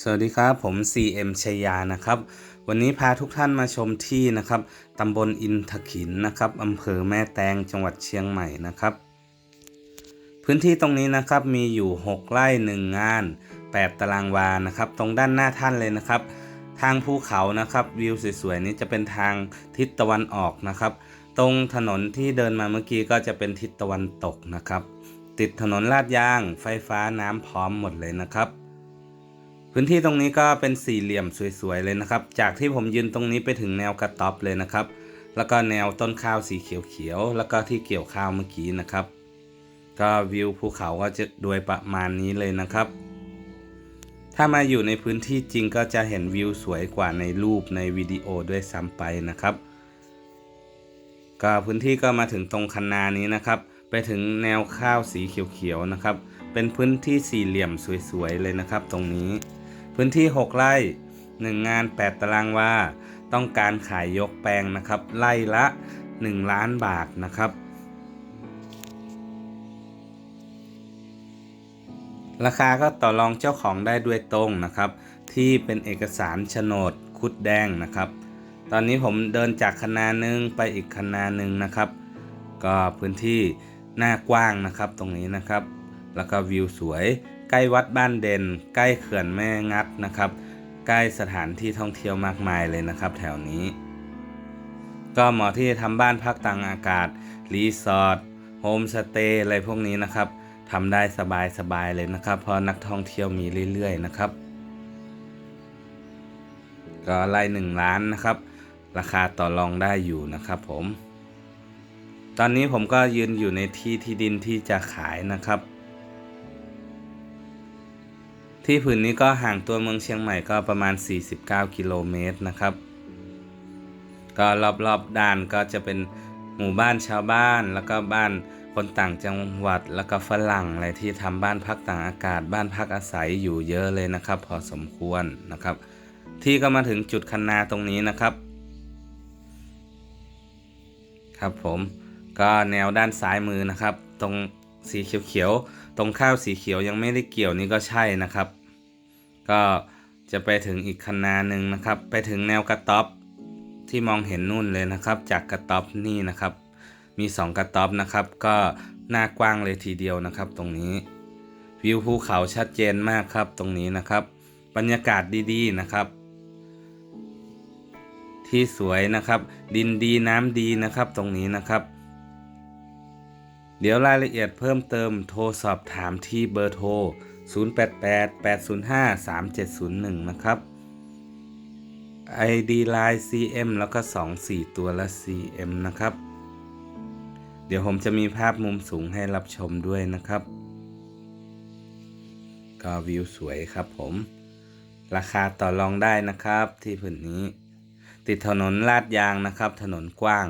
สวัสดีครับ ผม CM ชยานะครับ วันนี้พาทุกท่านมาชมที่นะครับตำบลอินทขินนะครับอำเภอแม่แตงจังหวัดเชียงใหม่นะครับ พื้นที่ตรงนี้นะครับมีอยู่ 6 ไร่ 1 งาน 8 ตารางวานะครับ ตรงด้านหน้าท่านเลยนะครับ ทางภูเขานะครับวิวสวยๆนี้จะเป็นทางทิศตะวันออกนะครับ ตรงถนนที่เดินมาเมื่อกี้ก็จะเป็นทิศตะวันตกนะครับ ติดถนนลาดยาง ไฟฟ้าน้ำพร้อมหมดเลยนะครับ พื้นที่ตรงนี้ก็เป็นสี่เหลี่ยมสวยๆเลยนะครับ จากที่ผมยืนตรงนี้ไปถึงแนวกระต๊อบเลยนะครับ แล้วก็แนวต้นข้าวสีเขียวๆแล้วก็ที่เกี่ยวข้าวเมื่อกี้นะครับ ก็วิวภูเขาก็จะโดยประมาณนี้เลยนะครับ ถ้ามาอยู่ในพื้นที่จริงก็จะเห็นวิวสวยกว่าในรูปในวิดีโอด้วยซ้ำไปนะครับ ก็พื้นที่ก็มาถึงตรงคันนานี้นะครับ ไปถึงแนวข้าวสีเขียวๆนะครับ เป็นพื้นที่สี่เหลี่ยมสวยๆเลยนะครับ ตรงนี้ พื้นที่ 6 ไร่ 1 งาน 8 ตารางวา ต้องการขายยกแปลงนะครับ ไร่ละ 1 ล้านบาทนะครับ ราคาก็ต่อรองเจ้าของได้ด้วยตรงนะครับ ที่เป็นเอกสารโฉนดคุดแดงนะครับ ตอนนี้ผมเดินจากคณาหนึ่งไปอีกคณาหนึ่งนะครับ ก็พื้นที่หน้ากว้างนะครับตรงนี้นะครับ แล้วก็วิวสวย ล้วัดบ้านเด่น ใกล้เขื่อนแม่งัดนะครับ ใกล้สถานที่ท่องเที่ยวมากมายเลยนะครับ แถวนี้ ก็เหมาะที่จะทำบ้านพักต่างอากาศ รีสอร์ท โฮมสเตย์อะไรพวกนี้นะครับทำได้สบายๆเลยนะครับ เพราะนักท่องเที่ยวมีเรื่อยๆนะครับ ก็ไล่หนึ่งล้านนะครับ ราคาต่อรองได้อยู่นะครับผม ตอนนี้ผมก็ยืนอยู่ในที่ที่ดินที่จะขายนะครับ ที่ผืนนี้ก็ห่างตัวเมืองเชียงใหม่ก็ประมาณ 49 กิโลเมตรนะครับ ก็รอบๆด้านก็จะเป็นหมู่บ้านชาวบ้านแล้วก็บ้านคนต่างจังหวัดแล้วก็ฝรั่งอะไรที่ทำบ้านพักต่างอากาศ บ้านพักอาศัยอยู่เยอะเลยนะครับ พอสมควรนะครับ ที่ก็มาถึงจุดคันนาตรงนี้นะครับ ครับผมก็แนวด้านซ้ายมือนะครับ ตรง สีเขียวๆ ตรงข้าวสีเขียวยังไม่ได้เกี่ยวนี่ก็ใช่นะครับ ก็จะไปถึงอีกคันนาหนึ่งนะครับ ไปถึงแนวกระต๊อบที่มองเห็นนู่นเลยนะครับ จากกระต๊อบนี่นะครับ มี 2 กระต๊อบนะครับ ก็หน้ากว้างเลยทีเดียวนะครับ ตรงนี้วิวภูเขาชัดเจนมากครับตรงนี้นะครับ บรรยากาศดีๆนะครับ ที่สวยนะครับ ดินดีน้ำดีนะครับตรงนี้นะครับ เดี๋ยวรายละเอียดเพิ่มเติมโทรสอบถามที่เบอร์โทร 0888053701 นะครับ ID Line CM แล้วก็ 24 ตัวละ CM นะครับ เดี๋ยวผมจะมีภาพมุมสูงให้รับชมด้วยนะครับ ก็วิวสวยครับผม ราคาต่อรองได้นะครับที่พื้นนี้ ติดถนนลาดยางนะครับ ถนนกว้าง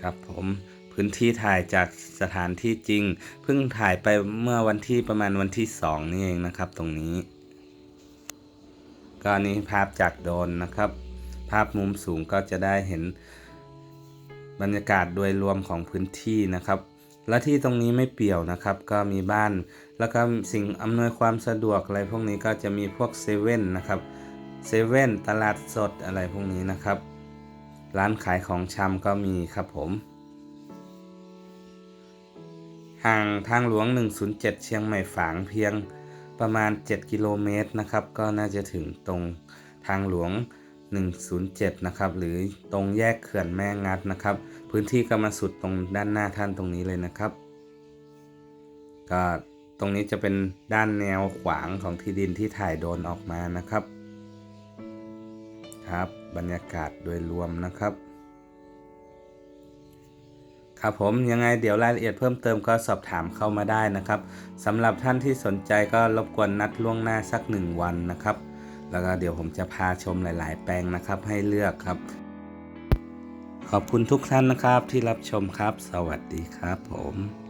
ครับผมพื้นที่ถ่ายจากสถานที่จริง เพิ่งถ่ายไปเมื่อวันที่ประมาณวันที่สองนี่เองนะครับ ตรงนี้ ก็นี้ภาพจากโดรนนะครับ ภาพมุมสูงก็จะได้เห็นบรรยากาศโดยรวมของพื้นที่นะครับ และที่ตรงนี้ไม่เปี่ยวนะครับ ก็มีบ้าน แล้วก็สิ่งอำนวยความสะดวกอะไรพวกนี้ก็จะมีพวกเซเว่นนะครับเซเว่นตลาดสดอะไรพวกนี้นะครับ ร้านขายของชำก็มีครับผม ห่างทางหลวง 107 เชียงใหม่ฝางเพียงประมาณ 7 กิโลเมตรนะครับ ก็น่าจะถึงตรงทางหลวง 107 นะครับ หรือตรงแยกเขื่อนแม่งัดนะครับ พื้นที่ก็มาสุดตรงด้านหน้าท่านตรงนี้เลยนะครับ ก็ตรงนี้จะเป็นด้านแนวขวางของที่ดินที่ถ่ายโดนออกมานะครับครับบรรยากาศโดยรวมนะครับ ครับผมยังไงเดี๋ยวรายละเอียดเพิ่มเติมก็สอบถามเข้ามาได้นะครับสำหรับท่านที่สนใจก็รบกวนนัดล่วงหน้าสักหนึ่งวันนะครับ แล้วก็เดี๋ยวผมจะพาชมหลาย ๆ แปลงนะครับให้เลือกครับ ขอบคุณทุกท่านนะครับที่รับชมครับ สวัสดีครับผม